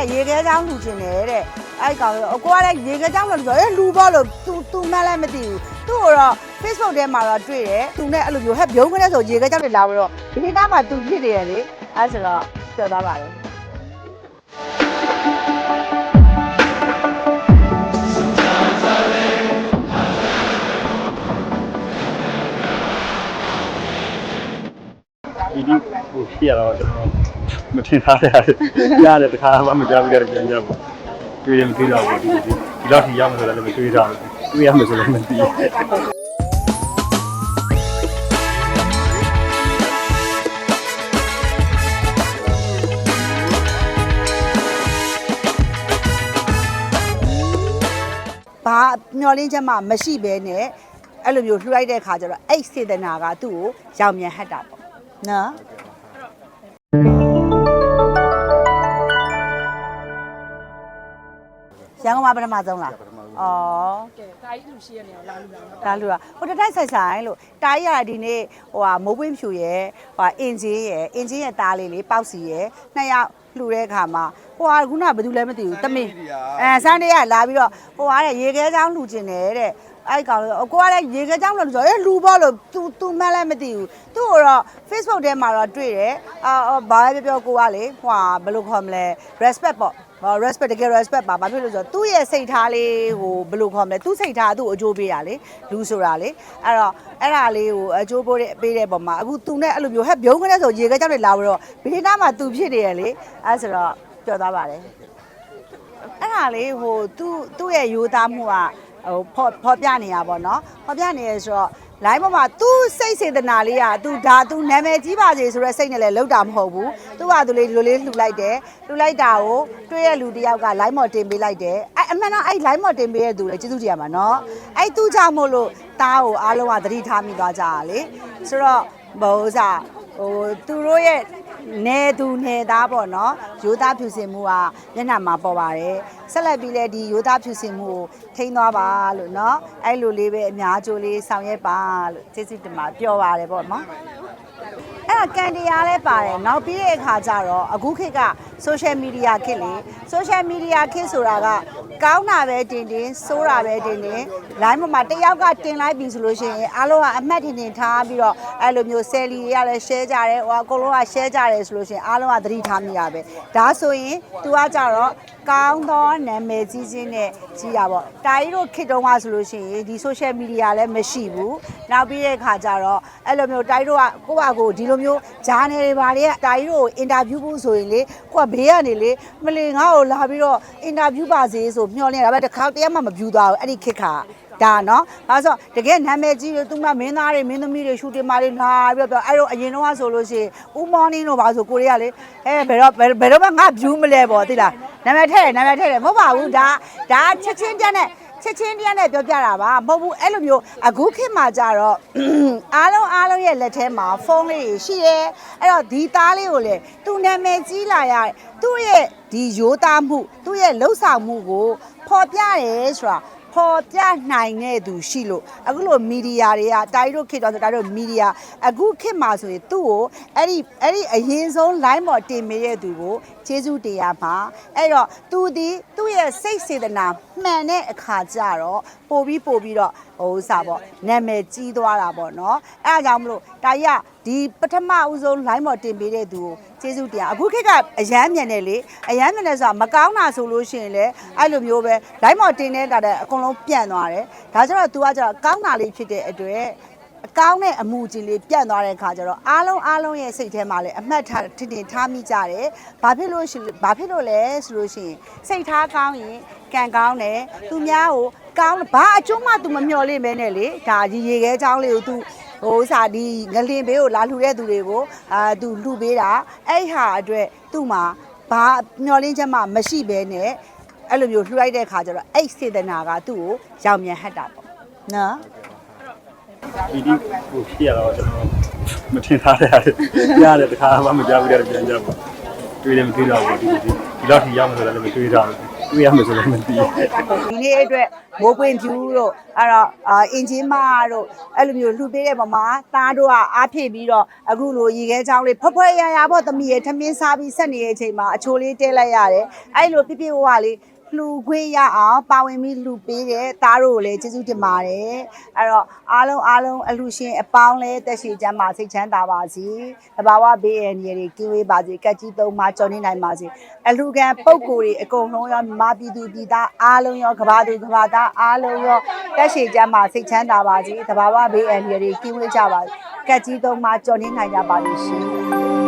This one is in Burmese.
တဲ့ရေခဲချောင်းလူချင်တယ်တဲ့အဲ့ကောင်အကိုကလည်းရေခဲချောင်းလို့ဆိုတော့လူပေါ့လို့သူသူမှန်းလည်းမသိဘူးသူ့ကိုတော့ Facebook ထဲမှာတော့တွေ့တယ်သူနဲ့အဲ့လိုမျိုးဟက်ပြုံးခနဲ့ဆိုရေခဲချောင်းတွေလာပြီးတော့ဒီနေ့မှသူဖြစ်နေရလေအဲ့ဆိုတော့ပြောသားပါပဲီဒီဟိုရှိရတော့ကျွန်တော် မထင်ထားရရတယ်တခါမှမကြောက်ကြရပြန်ကြဘူးတွေ့ရင်မတွေ့တော့ဘူးဒီဒီဒီတော့ဒီရောက်မှဆိုလည်းမတွေ့တော့ဘူးတွေ့ရမှဆိုလည်းမသိဘူးဘာမျောလင်းချက်မှမရှိဘဲနဲ့အဲ့လိုမျိုးလှူလိုက်တဲ့ခါကျတော့အဲ့စေတနာကသူ့ကိုရောင်မြန်ဟတ်တာပေါ့နော် န်ကုန်မှာပထမဆုံးလားဩကဲဒါကြီးလူရှိရနေအောင်လာလူလာတော့ဒါလူကဟိုတတိုက်ဆိုင်ဆိုင်လို့တားရဒီနေ့ဟိုဟာမိုးပွင့်ဖြူရယ်ဟိုဟာအင်ဂျင်ရယ်အင်ဂျင်ရဲ့တားလေးလေးပေါက်စီရယ်နှစ်ယောက်လှူတဲ့အခါမှာဟိုဟာခုနကဘယ်သူလဲမသိဘူးတမင်အဲစန်းတရလာပြီးတော့ဟိုဟာတဲ့ရေခဲချောင်းလှူကျင်တယ်တဲ့ အဲ့ကောင်အကိုကလည်းရေခဲချောင်းလို့ဆိုတော့လူပေါ့လို့ तू तू မှန်းလည်းမသိဘူးသူ့ကိုတော့ Facebook ထဲမှာတော့တွေ့တယ်အာဘာပဲပြောပြောကိုကလေဟိုဟာဘယ်လိုခေါ်မလဲ respect ပေါ့ဟော respect တကယ် respect ပါဘာဖြစ်လို့လဲဆိုတော့သူ့ရဲ့စိတ်ထားလေးဟိုဘယ်လိုခေါ်မလဲသူ့စိတ်ထားကသူ့ကိုအကျိုးပေးတာလေလူဆိုတာလေအဲ့တော့အဲ့ဒါလေးကိုအကျိုးပေးတဲ့ပေးတဲ့ပုံမှာအခုသူနဲ့အဲ့လိုမျိုးဟဲ့ပြုံးခနဲ့ဆိုရေခဲကြောက်တွေလာပြီးတော့ဘေးနားမှာသူဖြစ်နေရလေအဲ့ဆိုတော့ပြောသားပါတယ်အဲ့ဒါလေးဟိုသူ့သူ့ရဲ့ယူသားမှုက ဟိုဖော်ဖော်ပြနေရပါတော့ဖော်ပြနေရဆိုတော့ line ပေါ်မှာ तू စိတ်စေတနာလေးอ่ะ तू ဒါ तू နာမည်ကြီးပါစေဆိုတော့စိတ်နဲ့လည်းလောက်တာမဟုတ်ဘူး तू ကသူလေးဒီလိုလေးလှူလိုက်တယ်လှူလိုက်တာကိုတွေ့ရလူတစ်ယောက်က line မော်တင်ပေးလိုက်တယ်အဲ့အမှန်တော့အဲ့ line မော်တင်ပေးတဲ့သူလေကျေးဇူးတင်ရမှာเนาะအဲ့ तू ကြောင့်မို့လို့တားကိုအားလုံးကသတိထားမိသွားကြတာလေဆိုတော့ဘောဥစားဟိုသူတို့ရဲ့ နေသူနေသားပေါ့နော်ရိုးသားဖြူစင်မှုကမျက်နှာမှာပေါ်ပါတယ်ဆက်လက်ပြီးလဲဒီရိုးသားဖြူစင်မှုကိုထိန်းသွားပါလို့နော်အဲ့လိုလေးပဲအများကြိုးလေးဆောင်ရွက်ပါလို့ကျေးဇူးတင်ပါပြောပါတယ်ပေါ့နော်အဲ့ဒါကန်တရားလဲပါတယ်နောက်ပြီးတဲ့အခါကျတော့အခုခေတ်က social media ခေတ်လေ social media ခေတ်ဆိုတာကကောင်းတာပဲတင်တင်ဆိုးတာပဲတင်တင် line ပေါ်မှာတစ်ယောက်ကတင်လိုက်ပြီဆိုလို့ရှိရင်အားလုံးကအမှတ်တင်တင်ထားပြီးတော့အဲ့လိုမျိုး sell တွေကလည်း share ကြတယ်ဟိုအကုန်လုံးက share ကြတယ်ဆိုလို့ရှိရင်အားလုံးကသတိထားမိတာပဲဒါဆိုရင် तू ကကြတော့ကောင်းသောနာမည်ကြီးခြင်းနဲ့ကြီးတာပေါ့တာကြီးတို့ခေတ်တုန်းကဆိုလို့ရှိရင်ဒီ social media လည်းမရှိဘူးနောက်ပြီးတဲ့အခါကျတော့အဲ့လိုမျိုးတာကြီးတို့ကကိုယ့်ဘာကိုဒီလိုမျိုးဂျာနယ်တွေဘာတွေကတာကြီးတို့ကိုအင်တာဗျူးဖို့ဆိုရင်လေကိုကဘေးကနေလေမလီငါ့ကိုလာပြီးတော့အင်တာဗျူးပါစေဆိုမျှော်လင့်တာဒါပေမဲ့တစ်ခါတည်းမှမဗျူးသွားဘူးအဲ့ဒီခေတ်ခါဒါနော်ဒါဆိုတကယ်နာမည်ကြီးတွေသူကမင်းသားတွေမင်းသမီးတွေရှူတင်မာတွေလာပြီးတော့အဲ့တော့အရင်တော့ဆိုလို့ရှိရင်ဦးမောင်းနင်းတို့ပါဆိုကိုရီးယားလေအဲဘယ်တော့ဘယ်ဘယ်တော့မှငါဗျူးမလဲပေါ့သိလားနာမည်ထည့်တယ်နာမည်ထည့်တယ်မဟုတ်ပါဘူးဒါဒါချက်ချင်းတက်နဲ့ ချက်ချင်းတရားနဲ့ပြောပြတာပါမဟုတ်ဘူးအဲ့လိုမျိုးအခုခေတ်မှာကြတော့အားလုံးအားလုံးရဲ့လက်ထဲမှာဖုန်းလေးရှိရဲအဲ့တော့ဒီသားလေးကိုလေသူနာမည်ကြီးလာရသူ့ရဲ့ဒီရိုးသားမှုသူ့ရဲ့လှုပ်ဆောင်မှုကိုဖော်ပြရဲဆိုတာပေါ်ပြနိုင်တဲ့သူရှိလို့အခုလိုမီဒီယာတွေကတာရီတို့ခေတ်တော့တာရီတို့မီဒီယာအခုခေတ်မှာဆိုရင်သူ့ကိုအဲ့ဒီအဲ့ဒီအရင်ဆုံး line ပေါ်တင်ပေးတဲ့သူကို ကျေးဇူးတရားမှာအဲ့တော့သူဒီသူ့ရဲ့စိတ်စေတနာမှန်တဲ့အခါကျတော့ပို့ပြီးပို့ပြီးတော့ဟိုဥစားပေါ့နာမည်ကြီးသွားတာပေါ့နော်အဲ့ဒါကြောင့်မလို့တာရီကဒီပထမဦးဆုံး line ပေါ်တင်ပေးတဲ့သူကိုကျေးဇူးတရားအခုခေတ်ကအရန်မြန်တယ်လေအရန်မြန်တယ်ဆိုတာမကောင်းတာဆိုလို့ရှိရင်လည်းအဲ့လိုမျိုးပဲ line ပေါ်တင်နေတာတဲ့အကုန်လုံးပြန့်သွားတယ်ဒါကြတော့ तू ကကြတော့ကောင်းတာလေးဖြစ်တဲ့အတွက် အကောင်းတဲ့အမှုကြီးလေးပြန့်သွားတဲ့ခါကျတော့အားလုံးအားလုံးရဲ့စိတ်ထဲမှာလည်းအမှတ်ထားထင်ထင်ထားမိကြတယ်ဘာဖြစ်လို့ရှိဘာဖြစ်လို့လဲဆိုလို့ရှိရင်စိတ်ထားကောင်းရင်ကံကောင်းတယ်သူများကိုကောင်းဘာအကျိုးမှ तू မမျှော်လိမ့်မဲနဲ့လေဒါရေရေခဲချောင်းလေးကို तू ဟိုစာဒီငလင်ဘေးကိုလာလှူတဲ့သူတွေကိုအာသူလှူပေးတာအဲ့ဟာအတွက်သူ့မှာဘာမျောလင်းချက်မှမရှိဘဲနဲ့အဲ့လိုမျိုးလှူလိုက်တဲ့ခါကျတော့အဲ့စေတနာကသူ့ကိုရောင်မြန်ဟတ်တာပေါ့နော် ဒီဒီဟိုဖြစ်ရတော့ကျွန်တော်မထင်ထားရရတယ်တခါမှမကြောက်ကြရပြန်ကြဘူးတွေ့ရင်မတွေ့တော့ဘူးဒီဒီဒီတော့ဒီရောက်မှဆိုလည်းမတွေ့တော့ဘူးတွေ့ရမယ်ဆိုလည်းမသိဘူးဒီနေ့အတွက်မိုးပွင့်ဖြူတို့အဲ့တော့အာအင်ဂျင်မာတို့အဲ့လိုမျိုးလှူပေးတဲ့ပမာသားတို့ကအားဖြည့်ပြီးတော့အခုလိုရေခဲချောင်းလေးဖွက်ဖွက်ရရပေါ့သမီးရဲ့ထမင်းစားပြီးဆက်နေတဲ့အချိန်မှာအချိုလေးတဲလိုက်ရတယ်အဲ့လိုပြပြဝဝလေး လှူခွင့်ရအောင်ပါဝင်ပြီးလှူပေးတဲ့သားတို့ကိုလည်းကျေးဇူးတင်ပါတယ်အဲ့တော့အားလုံးအားလုံးအလှူရှင်အပေါင်းလဲတက်ရှိချမ်းပါစိတ်ချမ်းသာပါစေတဘာဝဘေးအန္တရာယ်တွေကင်းဝေးပါစေကက်ကြီးသုံးပါကြော်နေနိုင်ပါစေအလှူခံပုံကိုယ်တွေအကုန်လုံးရောမာပြည်သူပြည်သားအားလုံးရောကဘာသူကဘာသားအားလုံးရောတက်ရှိချမ်းပါစိတ်ချမ်းသာပါစေတဘာဝဘေးအန္တရာယ်တွေကင်းဝေးကြပါစေကက်ကြီးသုံးပါကြော်နေနိုင်ကြပါလိမ့်ရှင်